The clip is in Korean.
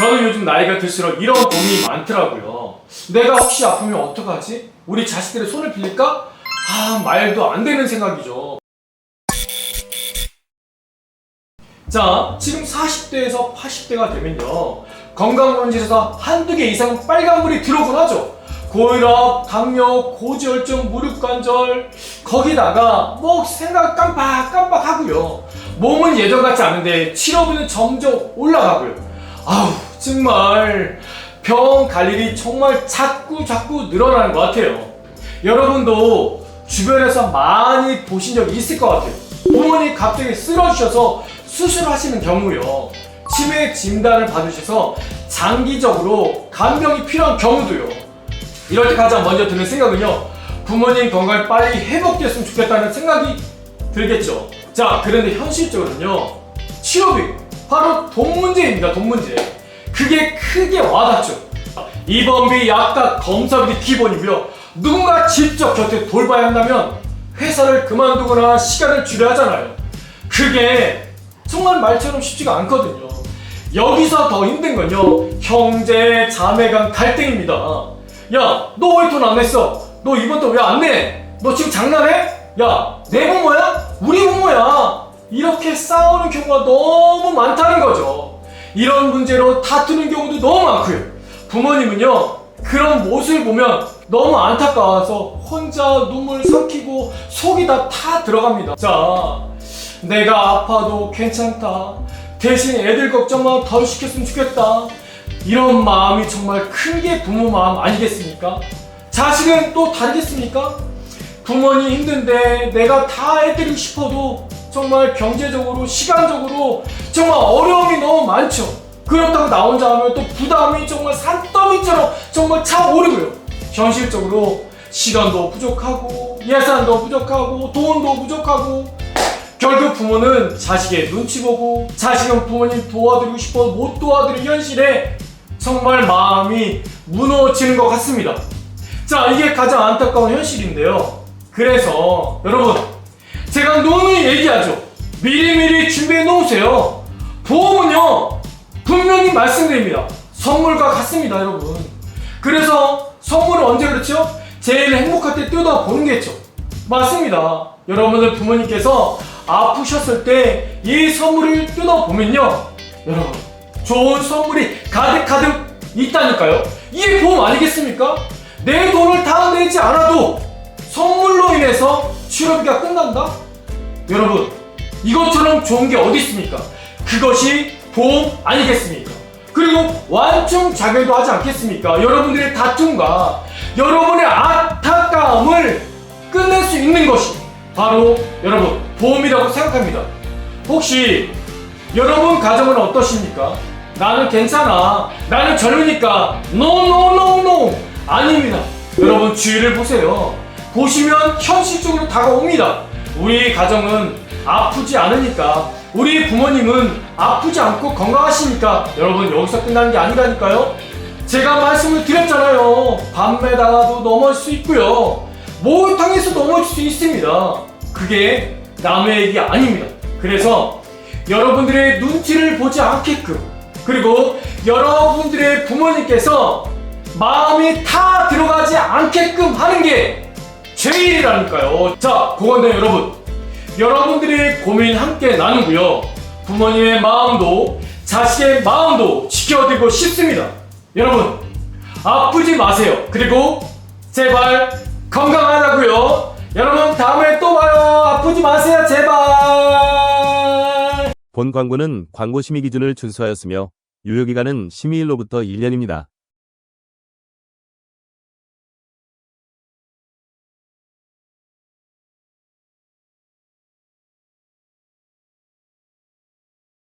저는 요즘 나이가 들수록 이런 고민이 많더라고요. 내가 혹시 아프면 어떡하지? 우리 자식들의 손을 빌릴까? 아, 말도 안 되는 생각이죠. 자, 지금 40대에서 80대가 되면요. 건강검진에서 한두 개 이상 빨간불이 들어오곤 하죠. 고혈압, 당뇨, 고지혈증, 무릎관절, 거기다가 뭐 생각 깜빡깜빡 하고요. 몸은 예전 같지 않은데 치료비는 점점 올라가고요. 아우, 정말 병 갈 일이 정말 자꾸 자꾸 늘어나는 것 같아요. 여러분도 주변에서 많이 보신 적 있을 것 같아요. 부모님 갑자기 쓰러지셔서 수술하시는 경우요. 치매 진단을 받으셔서 장기적으로 간병이 필요한 경우도요. 이럴 때 가장 먼저 드는 생각은요. 부모님 건강이 빨리 회복됐으면 좋겠다는 생각이 들겠죠. 자, 그런데 현실적으로는요. 치료비, 바로 돈 문제입니다. 돈 문제. 그게 크게 와닿죠. 입원비, 약값, 검사비 기본이고요. 누군가 직접 곁에 돌봐야 한다면 회사를 그만두거나 시간을 줄여야 하잖아요. 그게 정말 말처럼 쉽지가 않거든요. 여기서 더 힘든 건요. 형제, 자매 간 갈등입니다. 야, 너 왜 돈 안 냈어? 너 이번 달 왜 안 내? 너 지금 장난해? 야, 내 부모야? 우리 부모야? 이렇게 싸우는 경우가 너무 많다는 거죠. 이런 문제로 다투는 경우도 너무 많고요. 부모님은요, 그런 모습을 보면 너무 안타까워서 혼자 눈물 삼키고 속이 다 타 들어갑니다. 자, 내가 아파도 괜찮다. 대신 애들 걱정만 덜 시켰으면 좋겠다. 이런 마음이 정말 큰 게 부모 마음 아니겠습니까? 자식은 또 다르겠습니까? 부모님 힘든데 내가 다 해드리고 싶어도 정말 경제적으로, 시간적으로 정말 어려움이 너무 많죠. 그렇다고 나 혼자 하면 또 부담이 정말 산더미처럼 정말 차오르고요. 현실적으로 시간도 부족하고, 예산도 부족하고, 돈도 부족하고, 결국 부모는 자식의 눈치 보고 자식은 부모님 도와드리고 싶어 못 도와드리는 현실에 정말 마음이 무너지는 것 같습니다. 자, 이게 가장 안타까운 현실인데요. 그래서 여러분, 얘기하죠. 미리미리 준비해 놓으세요. 보험은요, 분명히 말씀드립니다. 선물과 같습니다, 여러분. 그래서 선물은 언제 그렇죠? 제일 행복할 때 뜯어 보는 게죠. 맞습니다. 여러분들 부모님께서 아프셨을 때 이 선물을 뜯어 보면요. 여러분, 좋은 선물이 가득 가득 있다니까요. 이게 보험 아니겠습니까? 내 돈을 다 내지 않아도 선물로 인해서 치료비가 끝난다? 여러분, 이것처럼 좋은 게 어디 있습니까? 그것이 보험 아니겠습니까? 그리고 완충 작용도 하지 않겠습니까? 여러분들의 다툼과 여러분의 안타까움을 끝낼 수 있는 것이 바로 여러분 보험이라고 생각합니다. 혹시 여러분 가정은 어떠십니까? 나는 괜찮아. 나는 젊으니까. No, no, no, no. 아닙니다. 여러분 주위를 보세요. 보시면 현실적으로 다가옵니다. 우리 가정은 아프지 않으니까. 우리 부모님은 아프지 않고 건강하시니까. 여러분 여기서 끝나는 게 아니라니까요. 제가 말씀을 드렸잖아요. 밤에다가도 넘어질 수 있고요. 목욕탕에서 넘어질 수 있습니다. 그게 남의 얘기 아닙니다. 그래서 여러분들의 눈치를 보지 않게끔 그리고 여러분들의 부모님께서 마음이 다 들어가지 않게끔 하는 게 제일이라니까요. 자, 고건대 여러분. 여러분들의 고민 함께 나누고요. 부모님의 마음도 자식의 마음도 지켜드리고 싶습니다. 여러분, 아프지 마세요. 그리고 제발 건강하자고요. 여러분 다음에 또 봐요. 아프지 마세요. 제발. 본 광고는 광고 심의 기준을 준수하였으며 유효 기간은 심의일로부터 1년입니다.